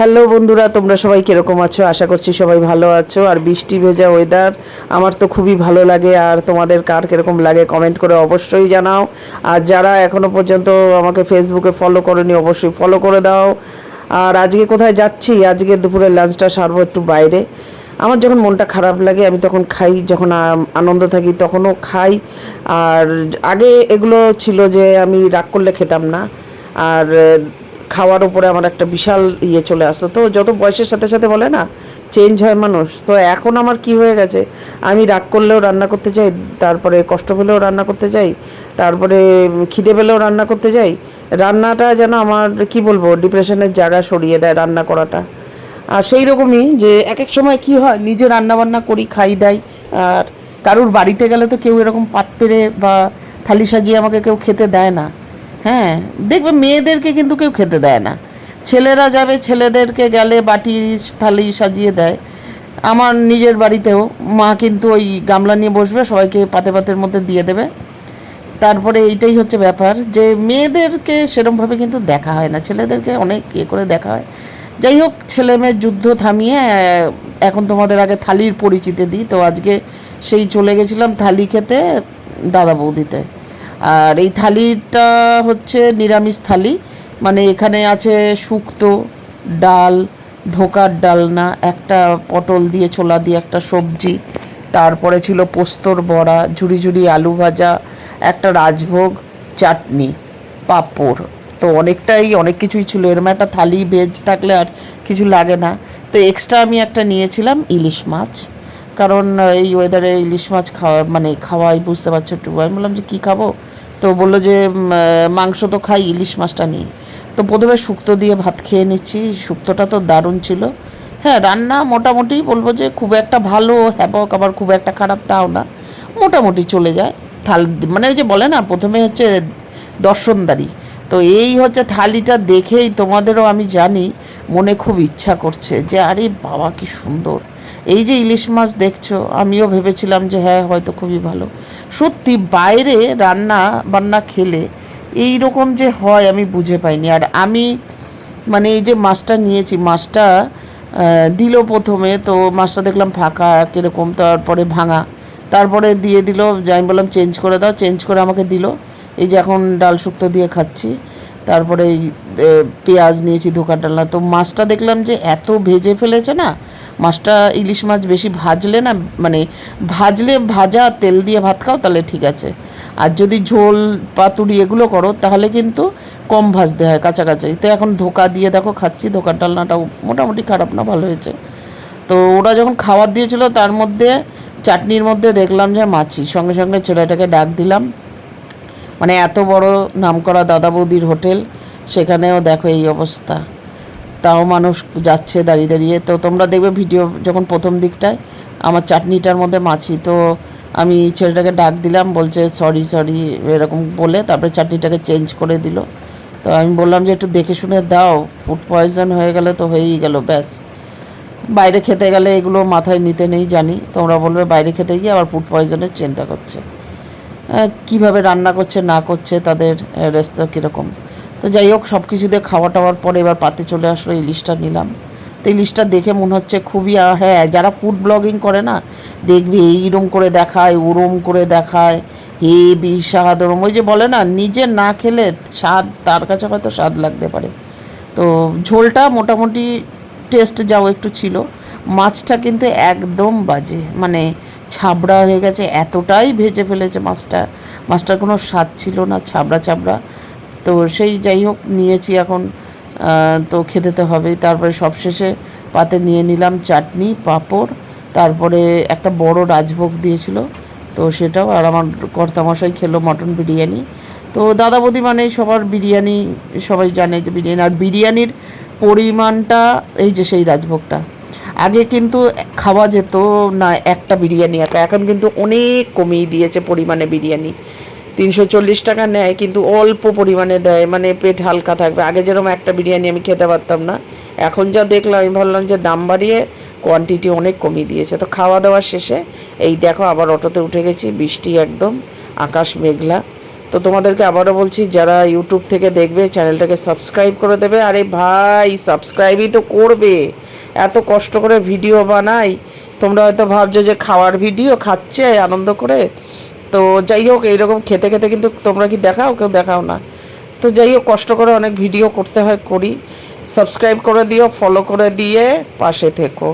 Hello বন্ধুরা, তোমরা সবাই কীরকম আছো? আশা করছি সবাই ভালো আছো। আর বৃষ্টি ভেজা ওয়েদার আমার তো খুবই ভালো লাগে। আর তোমাদের কার কীরকম লাগে কমেন্ট করে অবশ্যই জানাও। আর যারা এখনও পর্যন্ত আমাকে ফেসবুকে ফলো করেনি, অবশ্যই ফলো করে দাও। আর আজকে কোথায় যাচ্ছি? আজকে দুপুরে লাঞ্চটা সারবো একটু বাইরে। আমার যখন মনটা খারাপ লাগে, আমি তখন খাই। যখন আনন্দ থাকি, তখনও খাই। আর আগে এগুলো ছিল যে আমি রাগ করলে খেতাম না। আর খাওয়ার উপরে আমার একটা বিশাল ইয়ে চলে আসতো। তো যত বয়সের সাথে সাথে বলে না চেঞ্জ হয় মানুষ। তো এখন আমার কি হয়ে গেছে? আমি রাগ করলেও রান্না করতে চাই তারপরে কষ্ট পেলেও রান্না করতে চাই তারপরে খিদে পেলেও রান্না করতে যাই। রান্নাটা যেন আমার, কি বলব ডিপ্রেশনের জায়গা সরিয়ে দেয় রান্না করাটা। আর সেই রকমই যে এক এক সময় কি হয়, নিজে রান্না বান্না করি, খাই দেয় আর কারুর বাড়িতে গেলে তো কেউ এরকম পাত পেরে বা থালি সাজিয়ে আমাকে কেউ খেতে দেয় না। হ্যাঁ দেখবে মেয়েদেরকে কিন্তু কেউ খেতে দেয় না। ছেলেরা যাবে, ছেলেদেরকে গেলে বাটি, থালি সাজিয়ে দেয়। আমার নিজের বাড়িতেও মা কিন্তু ওই গামলা নিয়ে বসবে, সবাইকে পাতে পাতের মধ্যে দিয়ে দেবে। তারপরে এইটাই হচ্ছে ব্যাপার যে মেয়েদেরকে সেরমভাবে কিন্তু দেখা হয় না। ছেলেদেরকে অনেক ইয়ে করে দেখা হয়। যাই হোক ছেলে মেয়ের যুদ্ধ থামিয়ে এখন তোমাদের আগে থালির পরিচিতি দিই। তো আজকে সেই চলে গেছিলাম থালি খেতে দাদা বৌদিতে। আর এই থালিটা হচ্ছে নিরামিষ থালি। মানে এখানে আছে শুক্তো, ডাল, ধোকার ডালনা, একটা পটল দিয়ে, ছোলা দিয়ে, একটা সবজি। তারপরে ছিল পোস্তর বড়া ঝুড়ি ঝুড়ি আলু ভাজা, একটা রাজভোগ, চাটনি, পাঁপড়। তো অনেকটাই, অনেক কিছুই ছিল। এরম একটা থালি ভেজ থাকলে আর কিছু লাগে না। তো এক্সট্রা আমি একটা নিয়েছিলাম ইলিশ মাছ। কারণ এই ওয়েদারে ইলিশ মাছ খাওয়া মানে খাওয়াই বুঝতে পারছ একটু। আমি বললাম যে, কী খাব? তো বলল যে মাংস তো খাই, ইলিশ মাছটা নিই। তো প্রথমে শুক্তো দিয়ে ভাত খেয়ে নিচ্ছি। শুক্তোটা তো দারুণ ছিল। হ্যাঁ রান্না মোটামুটি বলব যে, খুব একটা ভালো, হ্যাবক, আবার খুব একটা খারাপ তাও না। মোটামুটি চলে যায়। থাল মানে ওই যে বলে না, প্রথমে হচ্ছে দর্শনদারি। তো এই হচ্ছে থালিটা দেখেই তোমাদেরও আমি জানি, মনে খুব ইচ্ছা করছে যে, আরে বাবা, কি সুন্দর! এই যে ইলিশ মাছ দেখছ, আমিও ভেবেছিলাম যে হ্যাঁ হয়তো খুবই ভালো। সত্যি বাইরে রান্না বান্না খেলে এই রকম যে হয় আমি বুঝে পাইনি। আর আমি মানে এই যে মাছটা নিয়েছি, মাছটা দিল প্রথমে, তো মাছটা দেখলাম ফাঁকা কীরকম, তারপরে ভাঙা। তারপরে দিয়ে দিল, আমি বললাম, চেঞ্জ করে দাও, চেঞ্জ করে আমাকে দিল। এই যে এখন ডাল শুক্তো দিয়ে খাচ্ছি। তারপরে এই পেঁয়াজ নিয়েছি ধোকার ডালনা তো মাছটা দেখলাম যে এত ভেজে ফেলেছে না, মাছটা ইলিশ মাছ বেশি ভাজলে না মানে ভাজলে ভাজা তেল দিয়ে ভাত খাও তাহলে ঠিক আছে। আর যদি ঝোল, পাতুরি এগুলো করো তাহলে কিন্তু কম ভাজতে হয় কাছাকাছি। তো এখন ধোকা দিয়ে দেখো খাচ্ছি ধোকার ডালনাটাও মোটামুটি খারাপ না, ভালো হয়েছে। তো ওরা যখন খাবার দিয়েছিল তার মধ্যে, চাটনির মধ্যে দেখলাম যে মাছি, সঙ্গে সঙ্গে ছেলেটাকে ডাক দিলাম। মানে এত বড় নামকরা দাদা বৌদির হোটেল, সেখানেও দেখো এই অবস্থা। তাও মানুষ যাচ্ছে দাঁড়িয়ে দাঁড়িয়ে। তো তোমরা দেখবে ভিডিও যখন প্রথম দিকটায়, আমার চাটনিটার মধ্যে মাছি, তো আমি ছেলেটাকে ডাক দিলাম, বলছে, সরি সরি, এরকম বলে তারপরে চাটনিটাকে চেঞ্জ করে দিল। তো আমি বললাম যে, একটু দেখে শুনে দাও, ফুড পয়জন হয়ে গেলে তো হয়েই গেল, ব্যাস। বাইরে খেতে গেলে এগুলো মাথায় নিতে নেই জানি, তোমরা বলবে বাইরে খেতে গিয়ে আবার ফুড পয়জনের চিন্তা করছে। কীভাবে রান্না করছে, না করছে, তাদের রেস্তো কীরকম। তো যাই হোক সব কিছু দিয়ে খাওয়া টাওয়ার পরে এবার পাতে চলে আসলো ইলিশটা নিলাম। তো ইলিশটা দেখে মনে হচ্ছে খুবই হ্যাঁ যারা ফুড ব্লগিং করে না, দেখবি এইরম করে দেখায়, ওরম করে দেখায়, হে বিষাদ ওরম ওই যে বলে না, নিজে না খেলে স্বাদ, তার কাছে হয়তো স্বাদ লাগতে পারে। তো ঝোলটা মোটামুটি টেস্ট যাও একটু ছিল। মাছটা কিন্তু একদম বাজে মানে ছাবড়া হয়ে গেছে, এতটাই ভেজে ফেলেছে মাছটা। মাছটার কোনো স্বাদ ছিল না, ছাবড়া ছাবড়া। তো সেই যাই হোক, নিয়েছি এখন তো খেতে তো হবেই। তারপরে সবশেষে পাতে নিয়ে নিলাম চাটনি, পাঁপড়, তারপরে একটা বড় রাজভোগ দিয়েছিল। তো সেটাও, আর আমার কর্তামশাই খেলো মটন বিরিয়ানি। তো দাদা বৌদি মানে সবার বিরিয়ানি, সবাই জানে যে বিরিয়ানি। আর বিরিয়ানির পরিমাণটা, এই যে সেই রাজভোগটা। আগে কিন্তু খাওয়া যেত না একটা বিরিয়ানি একা। এখন কিন্তু অনেক কমিয়ে দিয়েছে পরিমাণে বিরিয়ানি। তিনশো চল্লিশ টাকা নেয়, কিন্তু অল্প পরিমাণে দেয় মানে পেট হালকা থাকবে। আগে যেরকম একটা বিরিয়ানি আমি খেতে পারতাম না, এখন যা দেখলাম, আমি ভাবলাম যে দাম বাড়িয়ে কোয়ান্টিটি অনেক কমিয়ে দিয়েছে। তো খাওয়া দাওয়া শেষে, এই দেখো আবার অটোতে উঠে গেছি, বৃষ্টি একদম, আকাশ মেঘলা। তো তোমাদেরকে আবারও বলছি, যারা ইউটিউব থেকে দেখবে, চ্যানেলটাকে সাবস্ক্রাইব করে দেবে। আরে ভাই সাবস্ক্রাইবই তো করবে। এত কষ্ট করে ভিডিও বানাই। তোমরা হয়তো ভাবছ যে খাওয়ার ভিডিও খাচ্ছে, আনন্দ করে। তো যাই হোক, এইরকম খেতে খেতে কিন্তু তোমরা কি দেখাও, কেউ দেখাও না। তো যাই হোক, কষ্ট করে অনেক ভিডিও করতে হয়, করি। সাবস্ক্রাইব করে দিও ফলো করে দিয়ে পাশে থেকো।